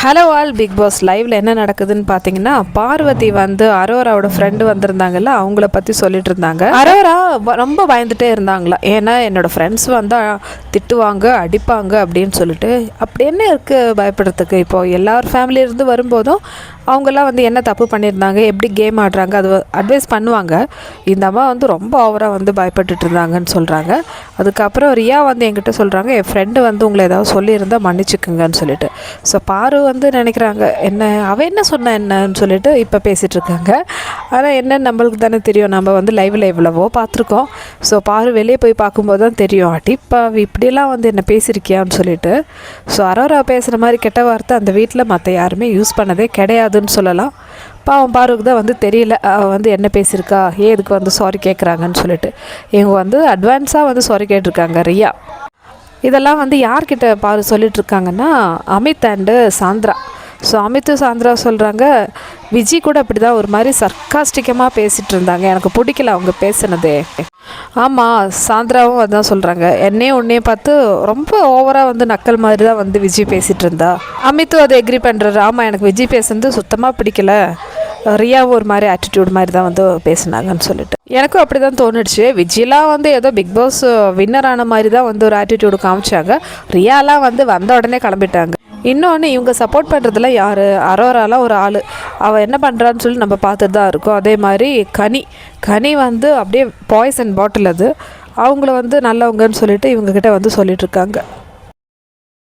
Hello all big pass லைவ்ல என்ன நடக்குதுன்னு பார்த்தீங்கன்னா பார்வதி வந்து அரோராவோட ஃப்ரெண்டு வந்திருந்தாங்கல்ல அவங்கள பற்றி சொல்லிட்டு இருந்தாங்க அரோரா ரொம்ப பயந்துட்டே இருந்தாங்களா? ஏன்னா என்னோட ஃப்ரெண்ட்ஸ் வந்தால் திட்டுவாங்க அடிப்பாங்க அப்படின்னு சொல்லிட்டு அப்படி என்ன இருக்குது பயப்படுறதுக்கு? இப்போ எல்லார் ஃபேமிலியிலேருந்து வரும்போதும் அவங்கெல்லாம் வந்து என்ன தப்பு பண்ணியிருந்தாங்க எப்படி கேம் ஆடுறாங்க அது அட்வைஸ் பண்ணுவாங்க. இந்த அம்மா வந்து ரொம்ப ஓவராக வந்து பயப்பட்டுட்டு இருந்தாங்கன்னு சொல்கிறாங்க அதுக்கப்புறம் ரியா வந்து என்கிட்ட சொல்கிறாங்க என் ஃப்ரெண்டு வந்து உங்களை ஏதாவது சொல்லியிருந்தா மன்னிச்சுக்குங்கன்னு சொல்லிட்டு. ஸோ பாரு வந்து நினைக்கிறாங்க என்ன அவள் என்ன சொன்ன என்னன்னு சொல்லிட்டு இப்போ பேசிகிட்டு இருக்காங்க. ஆனால் என்னன்னு நம்மளுக்கு தானே தெரியும். நம்ம வந்து லைவில் எவ்வளவோ பார்த்துருக்கோம். ஸோ பாரு வெளியே போய் பார்க்கும்போது தான் தெரியும். அடிப்பா இப்படியெல்லாம் வந்து என்ன பேசியிருக்கியான்னு சொல்லிட்டு. ஸோ அரோரா பேசுகிற மாதிரி கெட்ட வார்த்தை அந்த வீட்டில் மற்ற யாருமே யூஸ் பண்ணதே கிடையாதுன்னு சொல்லலாம். பாவம் பாருக்கு தான் வந்து தெரியல. அவ வந்து என்ன பேசியிருக்கா? ஏன் இதுக்கு வந்து சாரி கேட்குறாங்கன்னு சொல்லிட்டு. இவங்க வந்து அட்வான்ஸாக வந்து சாரி கேட்டிருக்காங்க ரியா. இதெல்லாம் வந்து யார்கிட்ட பாரு சொல்லிட்டு இருக்காங்கன்னா Amit and Sandra. So Amit Sandra சொல்கிறாங்க விஜய் கூட அப்படி தான் ஒரு மாதிரி சர்க்காஸ்டிக்கமாக பேசிகிட்டு இருந்தாங்க. எனக்கு பிடிக்கல அவங்க பேசுனதே. ஆமாம் சாந்திராவும் அதான் சொல்கிறாங்க என்னையும் உன்னையும் பார்த்து ரொம்ப ஓவராக வந்து நக்கல் மாதிரி தான் வந்து விஜய் பேசிகிட்டு இருந்தா. அமித்து அதை எக்ரி பண்ணுறாரு ஆமாம் எனக்கு விஜய் பேசுனது சுத்தமாக பிடிக்கல. ரியாவும் ஒரு மாதிரி ஆட்டிடியூட் மாதிரி தான் வந்து பேசுனாங்கன்னு சொல்லிட்டு. எனக்கும் அப்படி தான் தோணுச்சு. விஜய்லாம் வந்து ஏதோ பிக் பாஸ் வின்னர் ஆன மாதிரி தான் வந்து ஒரு ஆட்டிடியூடு காமிச்சாங்க. ரியாலாம் வந்து வந்த உடனே கிளம்பிட்டாங்க. இன்னொன்று இவங்க சப்போர்ட் பண்ணுறதுல யார்? அரோராலாம் ஒரு ஆள். அவள் என்ன பண்ணுறான்னு சொல்லி நம்ம பார்த்துட்டு தான் இருக்கோம். அதே மாதிரி கனி. கனி வந்து அப்படியே பாய்சன் பாட்டில் அது. அவங்கள வந்து நல்லவங்கன்னு சொல்லிட்டு இவங்கக்கிட்ட வந்து சொல்லிட்டுருக்காங்க